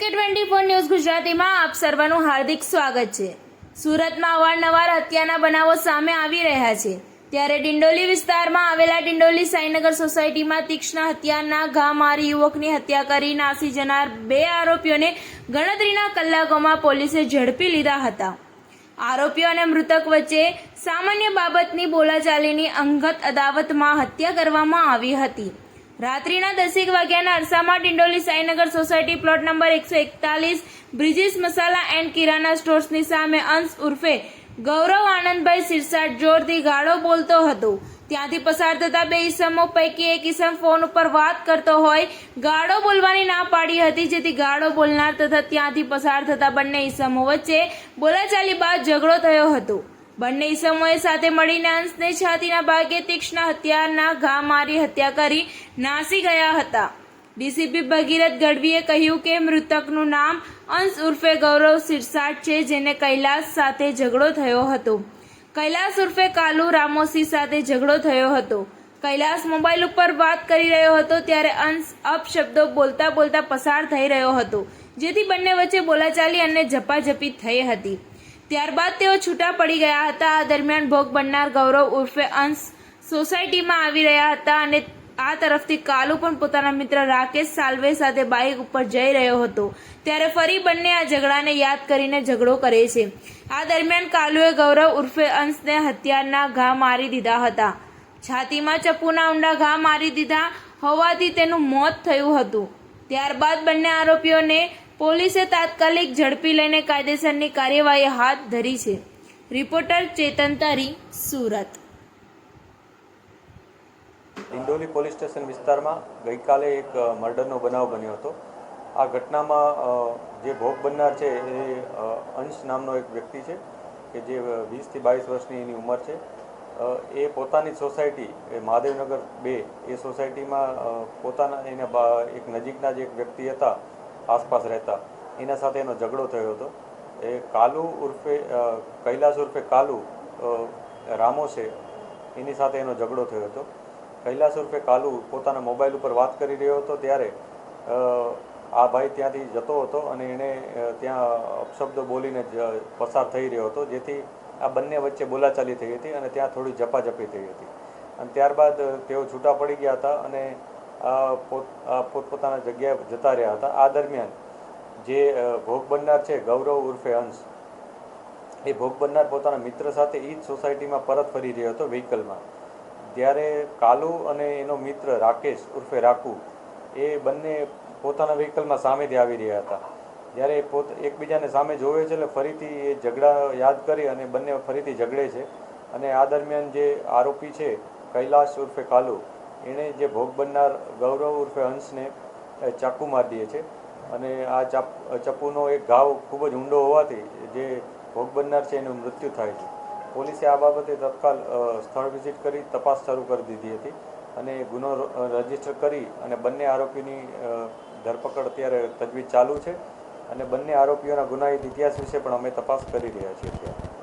કે twenty four news ગુજરાતીમાં આપ સર્વનું હાર્દિક સ્વાગત છે. સુરતમાં અવારનવાર હત્યાના બનાવો સામે આવી રહ્યા છે. ત્યારે ડિંડોલી વિસ્તારમાં આવેલા ડિંડોલી સાઈનગર સોસાયટીમાં તીક્ષ્ણ હત્યાના ઘા મારી યુવકની હત્યા કરી નાસી જનાર બે આરોપીઓને ગણતરીના કલાકોમાં પોલીસે ઝડપી લીધા હતા. આરોપીઓ અને મૃતક વચ્ચે સામાન્ય બાબતની બોલાચાલીની અંગત અદાવતમાં હત્યા કરવામાં આવી હતી. રાત્રિના દસેક વાગ્યાના અરસામાં Dindoli Sainagar society plot number એકસો એકતાલીસ બ્રિજિસ મસાલા એન્ડ કિરાના સ્ટોર્સની સામે અંશ ઉર્ફે ગૌરવ આનંદભાઈ સિરસાટ જોરથી ગાળો બોલતો હતો. ત્યાંથી પસાર થતા બે ઈસમો પૈકી એક ઈસમ ફોન ઉપર વાત કરતો હોય, ગાળો બોલવાની ના પાડી હતી, જેથી ગાળો બોલનાર તથા ત્યાંથી પસાર થતા બંને ઈસમો વચ્ચે બોલાચાલી બાદ ઝઘડો થયો હતો. બંને ઈસમોએ સાથે મળીને અંશને છાતીના ભાગે તીક્ષ્ણ હત્યાના ઘા મારી હત્યા કરી નાસી ગયા હતા. ડીસીપી ભગીરથ ગઢવીએ કહ્યું કે મૃતકનું નામ અંશ ઉર્ફે ગૌરવ સિરસાટ છે, જેને કૈલાસ સાથે ઝઘડો થયો હતો. કૈલાસ ઉર્ફે કાલુ રામોસી સાથે ઝઘડો થયો હતો. કૈલાસ મોબાઈલ ઉપર વાત કરી રહ્યો હતો, ત્યારે અંશ અપશબ્દો બોલતા બોલતા પસાર થઈ રહ્યો હતો, જેથી બંને વચ્ચે બોલાચાલી અને ઝપાઝપી થઈ હતી. ત્યારબાદ તેઓ છૂટા પડી ગયા હતા. આ દરમિયાન ભોગ બનનાર ગૌરવ ઉર્ફે અંશ સોસાયટીમાં આવી રહ્યા હતા અને આ તરફથી કાલુ પણ પોતાના મિત્ર રાકેશ સાલ્વે સાથે બાઇક ઉપર જઈ રહ્યો હતો. ત્યારે ફરી બંને આ ઝઘડાને યાદ કરીને ઝઘડો કરે છે. આ દરમિયાન કાલુએ ગૌરવ ઉર્ફે અંશને હત્યાના ઘા મારી દીધા હતા. છાતીમાં ચપ્પુના ઊંડા ઘા મારી દીધા હોવાથી તેનું મોત થયું હતું. ત્યારબાદ બંને આરોપીઓને પોલીસે તાત્કાલિક ઝડપી લઈને કાયદેસરની કાર્યવાહી હાથ ધરી છે. રિપોર્ટર ચેતન તારી, સુરત. ડિંડોલી પોલીસ સ્ટેશન વિસ્તારમાં ગઈકાલે એક મર્ડરનો બનાવ બન્યો હતો. આ ઘટનામાં જે ભોગ બનનાર છે એ અંશ નામનો એક વ્યક્તિ છે, કે જે વીસથી બાવીસ વર્ષની એની ઉંમર છે. એ પોતાની સોસાયટી, એ મહાદેવનગર બે, એ સોસાયટીમાં પોતાના એના એક નજીકના જે એક વ્યક્તિ હતા, આસપાસ રહેતા. એના સાથે એનો ઝઘડો થયો હતો. એ કાલુ ઉર્ફે કૈલાસ ઉર્ફે કાલુ રામો છે, એની સાથે એનો ઝઘડો થયો હતો. કૈલાસ ઉર્ફે કાલુ પોતાના મોબાઈલ ઉપર વાત કરી રહ્યો હતો ત્યારે આ ભાઈ ત્યાંથી જતો હતો અને એણે ત્યાં અપશબ્દો બોલીને જ પસાર થઈ રહ્યો હતો, જેથી આ બંને વચ્ચે બોલાચાલી થઈ હતી અને ત્યાં થોડી ઝપાઝપી થઈ હતી. અને ત્યારબાદ તેઓ છૂટા પડી ગયા હતા અને પોતપોતાના જગ્યાએ જતા રહ્યા હતા. આ દરમિયાન જે ભોગ બનનાર છે ગૌરવ ઉર્ફે અંશ, એ ભોગ બનનાર પોતાના મિત્ર સાથે એ જ સોસાયટીમાં પરત ફરી રહ્યો હતો વ્હીકલમાં. ત્યારે કાલુ અને એનો મિત્ર રાકેશ ઉર્ફે રાખુ એ બંને પોતાના વ્હીકલમાં સામેથી આવી રહ્યા હતા. જ્યારે એ પોત, એકબીજાને સામે જોવે છે એટલે ફરીથી એ ઝઘડા યાદ કરી અને બંને ફરીથી ઝઘડે છે. અને આ દરમિયાન જે આરોપી છે, કૈલાશ ઉર્ફે કાલુ, એણે જે ભોગ બનનાર ગૌરવ ઉર્ફે હંસને ચાકુ મારી દે છે. અને આ ચાપ ચપ્પુનો એક ઘાવ ખૂબ જ ઊંડો હોવાથી જે ભોગ બનનાર છે, એનું મૃત્યુ થાય છે. પોલીસે આ બાબતે તત્કાલ સ્થળ વિઝિટ કરી તપાસ શરૂ કરી દીધી હતી અને ગુનો રજિસ્ટર કરી અને બંને આરોપીની ધરપકડ અત્યારે તજવીજ ચાલુ છે અને બંને આરોપીઓના ગુનાહિત ઇતિહાસ વિશે પણ અમે તપાસ કરી રહ્યા છીએ અત્યારે.